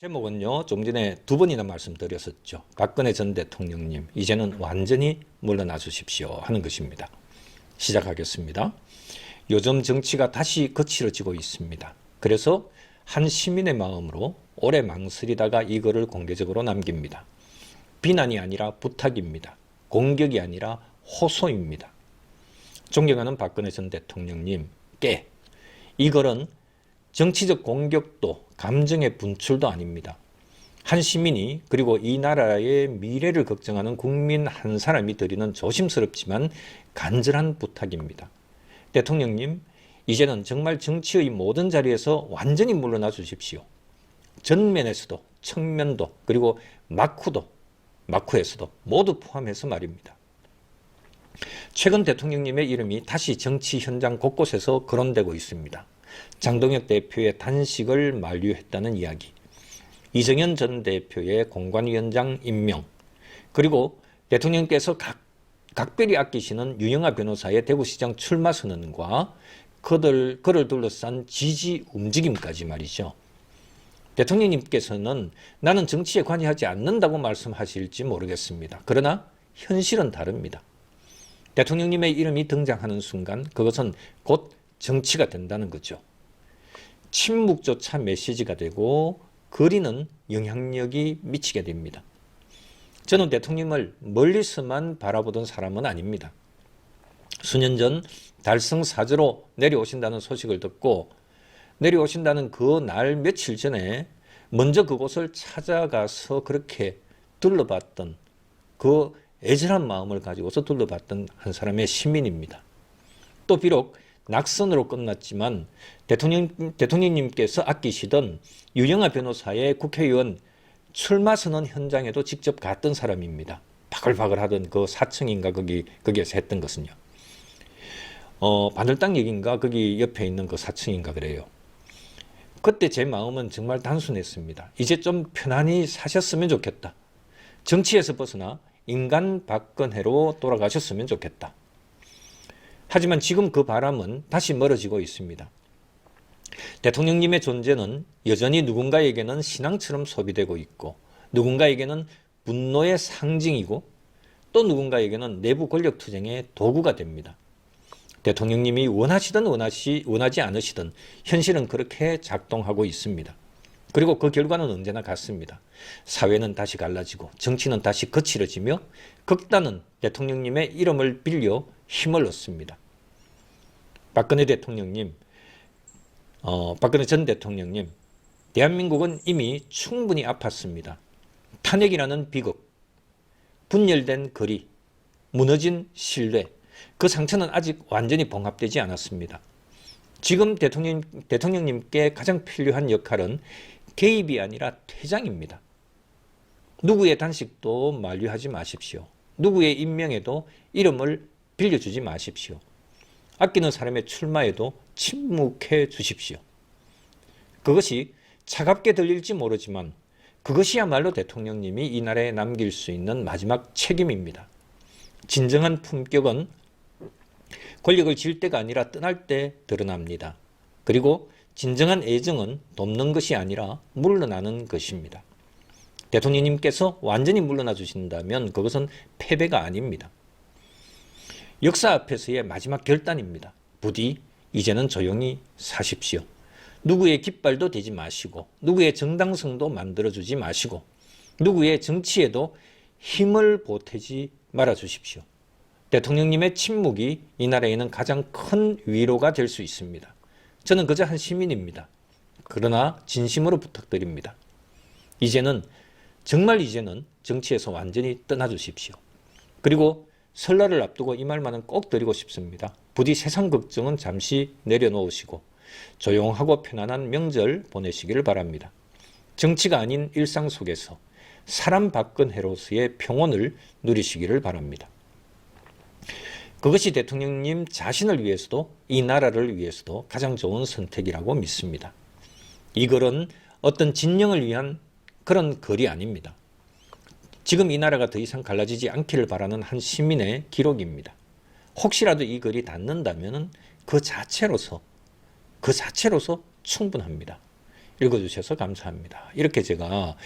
제목은요, 좀 전에 두 번이나 말씀드렸었죠. 박근혜 전 대통령님, 이제는 완전히 물러나 주십시오. 하는 것입니다. 시작하겠습니다. 요즘 정치가 다시 거칠어지고 있습니다. 그래서 한 시민의 마음으로 오래 망설이다가 이거를 공개적으로 남깁니다. 비난이 아니라 부탁입니다. 공격이 아니라 호소입니다. 존경하는 박근혜 전 대통령님께 이거는 정치적 공격도 감정의 분출도 아닙니다. 한 시민이 그리고 이 나라의 미래를 걱정하는 국민 한 사람이 드리는 조심스럽지만 간절한 부탁입니다. 대통령님, 이제는 정말 정치의 모든 자리에서 완전히 물러나 주십시오. 전면에서도 측면도 그리고 마쿠도 마쿠에서도 모두 포함해서 말입니다. 최근 대통령님의 이름이 다시 정치 현장 곳곳에서 거론되고 있습니다. 장동혁 대표의 단식을 만류했다는 이야기, 이정현 전 대표의 공관위원장 임명, 그리고 대통령께서 각, 각별히 아끼시는 유영아 변호사의 대구시장 출마 선언과 그들, 그를 둘러싼 지지 움직임까지 말이죠. 대통령님께서는 나는 정치에 관여하지 않는다고 말씀하실지 모르겠습니다. 그러나 현실은 다릅니다. 대통령님의 이름이 등장하는 순간 그것은 곧 정치가 된다는 거죠. 침묵조차 메시지가 되고 거리는 영향력이 미치게 됩니다. 저는 대통령을 멀리서만 바라보던 사람은 아닙니다. 수년 전 달성 사저로 내려오신다는 소식을 듣고 내려오신다는 그 날 며칠 전에 먼저 그곳을 찾아가서 그렇게 둘러봤던 그 애절한 마음을 가지고서 둘러봤던 한 사람의 시민입니다. 또 비록 낙선으로 끝났지만 대통령, 대통령님께서 아끼시던 유영아 변호사의 국회의원 출마 선언 현장에도 직접 갔던 사람입니다. 바글바글 하던 그 4층인가 거기, 거기에서 했던 것은요. 어, 바늘땅 얘기인가 거기 옆에 있는 그 4층인가 그래요. 그때 제 마음은 정말 단순했습니다. 이제 좀 편안히 사셨으면 좋겠다. 정치에서 벗어나 인간 박근혜로 돌아가셨으면 좋겠다. 하지만 지금 그 바람은 다시 멀어지고 있습니다. 대통령님의 존재는 여전히 누군가에게는 신앙처럼 소비되고 있고 누군가에게는 분노의 상징이고 또 누군가에게는 내부 권력 투쟁의 도구가 됩니다. 대통령님이 원하시든 원하시, 원하지 않으시든 현실은 그렇게 작동하고 있습니다. 그리고 그 결과는 언제나 같습니다. 사회는 다시 갈라지고 정치는 다시 거칠어지며 극단은 대통령님의 이름을 빌려 힘을 얻습니다. 박근혜 대통령님, 어, 박근혜 전 대통령님, 대한민국은 이미 충분히 아팠습니다. 탄핵이라는 비극, 분열된 거리, 무너진 신뢰, 그 상처는 아직 완전히 봉합되지 않았습니다. 지금 대통령, 대통령님께 가장 필요한 역할은 개입이 아니라 퇴장입니다. 누구의 단식도 만류하지 마십시오. 누구의 임명에도 이름을 빌려주지 마십시오. 아끼는 사람의 출마에도 침묵해 주십시오. 그것이 차갑게 들릴지 모르지만 그것이야말로 대통령님이 이 나라에 남길 수 있는 마지막 책임입니다. 진정한 품격은 권력을 질 때가 아니라 떠날 때 드러납니다. 그리고 진정한 애정은 돕는 것이 아니라 물러나는 것입니다. 대통령님께서 완전히 물러나 주신다면 그것은 패배가 아닙니다. 역사 앞에서의 마지막 결단입니다. 부디 이제는 조용히 사십시오. 누구의 깃발도 되지 마시고 누구의 정당성도 만들어주지 마시고 누구의 정치에도 힘을 보태지 말아 주십시오. 대통령님의 침묵이 이 나라에는 가장 큰 위로가 될 수 있습니다. 저는 그저 한 시민입니다. 그러나 진심으로 부탁드립니다. 이제는 정말 이제는 정치에서 완전히 떠나 주십시오. 그리고 설날을 앞두고 이 말만은 꼭 드리고 싶습니다. 부디 세상 걱정은 잠시 내려놓으시고 조용하고 편안한 명절 보내시기를 바랍니다. 정치가 아닌 일상 속에서 사람 바꾼 해로서의 평온을 누리시기를 바랍니다. 그것이 대통령님 자신을 위해서도 이 나라를 위해서도 가장 좋은 선택이라고 믿습니다. 이 글은 어떤 진영을 위한 그런 글이 아닙니다. 지금 이 나라가 더 이상 갈라지지 않기를 바라는 한 시민의 기록입니다. 혹시라도 이 글이 닿는다면 그 자체로서 그 자체로서 충분합니다. 읽어주셔서 감사합니다. 이렇게 제가